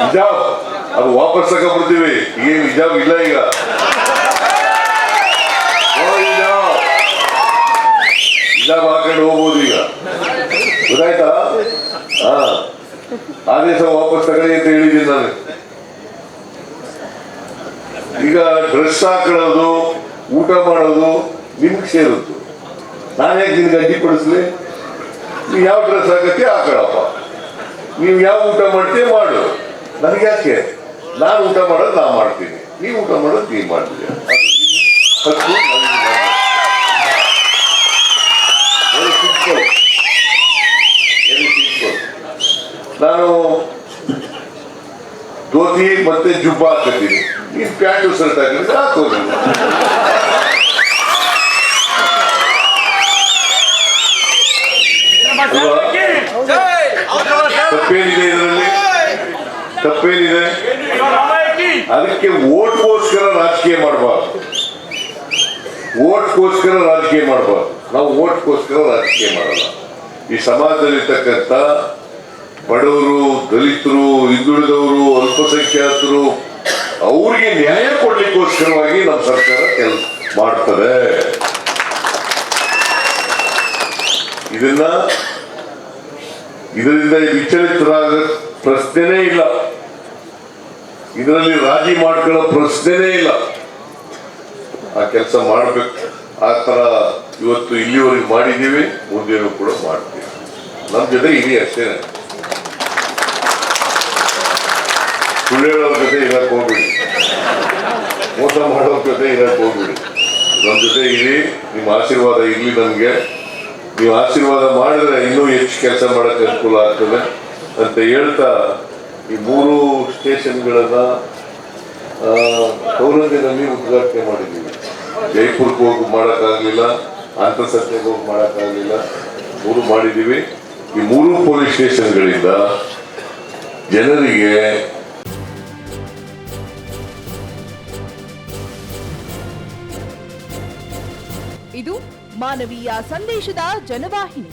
ಹಿಜಾಬ್ ಅದು ವಾಪಸ್ ತಗೊಂಡ್ಬಿಡ್ತೀವಿ. ಈಗ ಹಿಜಾಬ್ ಇಲ್ಲ ಈಗ. ಹಿಜಾಬ್ ಹಾಕೊಂಡು ಹೋಗ್ಬೋದು ಈಗ. ಗೊತ್ತಾಯ್ತಾ? ಹಾ. ಆದೇಶ ವಾಪಸ್ ತಗೊಳ್ಳಿ ಅಂತ ಹೇಳಿದ್ದೀನಿ ನಾನು. ಈಗ ಡ್ರೆಸ್ ಹಾಕೊಳ್ಳೋದು, ಊಟ ಮಾಡೋದು ನಿಮ್ಗೆ ಸೇರುತ್ತು. ನಾನು ಯಾಕೆ ನಿನ್ಗೆ ಅಡ್ಡಿಪಡಿಸ್ಲಿ ನೀವು ಯಾವ ಡ್ರೆಸ್ ಹಾಕತ್ತೆ ಹಾಕೊಳ್ಳಪ್ಪ ನೀವು ಯಾವ ಊಟ ಮಾಡ್ತೀಯ ಮಾಡು. ನನಗೆ ಯಾಕೆ? ನಾನು ಊಟ ಮಾಡೋದು ನಾ ಮಾಡ್ತೀನಿ. ನೀವು ಊಟ ಮಾಡೋದು ನೀವು simple. ನಾನು ಧೋತಿ ಮತ್ತೆ ಜುಬ್ಬ ಹಾಕತ್ತೀನಿ. ನೀನ್ ಪ್ಯಾಂಟು ಶರ್ಟ್ ಹಾಕಿದ್ರೆ ಹಾಕೋದು ತಪ್ಪೇನಿದೆ ಇದರಲ್ಲಿ? ತಪ್ಪೇನಿದೆ? ಅದಕ್ಕೆ ಓಟ್ಗೋಸ್ಕರ ರಾಜಕೀಯ ಮಾಡಬಾರ್ದು. ಓಟ್ಗೋಸ್ಕರ ರಾಜಕೀಯ ಮಾಡಬಾರ್ದು. ನಾವು ಓಟ್ಗೋಸ್ಕರ ರಾಜಕೀಯ ಮಾಡಲ್ಲ. ಈ ಸಮಾಜದಲ್ಲಿರ್ತಕ್ಕಂಥ ಬಡವರು, ದಲಿತರು, ಹಿಂದುಳಿದವರು, ಅಲ್ಪಸಂಖ್ಯಾತರು, ಅವ್ರಿಗೆ ನ್ಯಾಯ ಕೊಡ್ಲಿಕ್ಕೋಸ್ಕರವಾಗಿ ನಮ್ಮ ಸರ್ಕಾರ ಕೆಲಸ ಮಾಡ್ತದೆ. ಇದನ್ನ, ಇದರಿಂದ ವಿಚಲಿತರಾಗ ಪ್ರಶ್ನೆನೇ ಇಲ್ಲ. ಇದರಲ್ಲಿ ರಾಜಿ ಮಾಡ್ಕೊಳ್ಳೋ ಪ್ರಶ್ನೆನೇ ಇಲ್ಲ. ಆ ಕೆಲಸ ಮಾಡಬೇಕು. ಆ ತರ ಇವತ್ತು ಇಲ್ಲಿವರೆಗೆ ಮಾಡಿದ್ದೀವಿ, ಮುಂದೇನು ಕೂಡ ಮಾಡ್ತೀವಿ. ನಮ್ಮ ಜೊತೆ ಇರಿ ಅಷ್ಟೇನೆ ಸುಳ್ಳು ಹೇಳೋರ ಜೊತೆ ಇರಕ್ ಹೋಗ್ಬಿಡಿ. ಮೋಸ ಮಾಡೋರ ಜೊತೆ ಇರಕ್ ಹೋಗ್ಬಿಡಿ. ನಮ್ಮ ಜೊತೆ ಇರಿ, ನಿಮ್ಮ ಆಶೀರ್ವಾದ ಇರ್ಲಿ ನಮ್ಗೆ. ನೀವು ಆಶೀರ್ವಾದ ಮಾಡಿದ್ರೆ ಇನ್ನೂ ಹೆಚ್ಚು ಕೆಲಸ ಮಾಡಕ್ಕೆ ಅನುಕೂಲ ಆಗ್ತದೆ ಅಂತ ಹೇಳ್ತಾ ಈ ಮೂರು ಸ್ಟೇಷನ್ಗಳನ್ನ ಸೌಲಭ್ಯದಲ್ಲಿ ಉದ್ಘಾಟನೆ ಮಾಡಿದ್ದೀವಿ. ಜೈಪುರ್ಗೆ ಹೋಗಿ ಮಾಡೋಕ್ಕಾಗಲಿಲ್ಲ ಅಂತರ್ಸತ್ತೆಗೆ ಹೋಗಿ ಮಾಡೋಕ್ಕಾಗಲಿಲ್ಲ, ಮೂರು ಮಾಡಿದ್ದೀವಿ. ಈ ಮೂರು ಪೊಲೀಸ್ ಸ್ಟೇಷನ್ಗಳಿಂದ ಜನರಿಗೆ ಇದು ಮಾನವೀಯ ಸಂದೇಶದ ಜನವಾಹಿನಿ.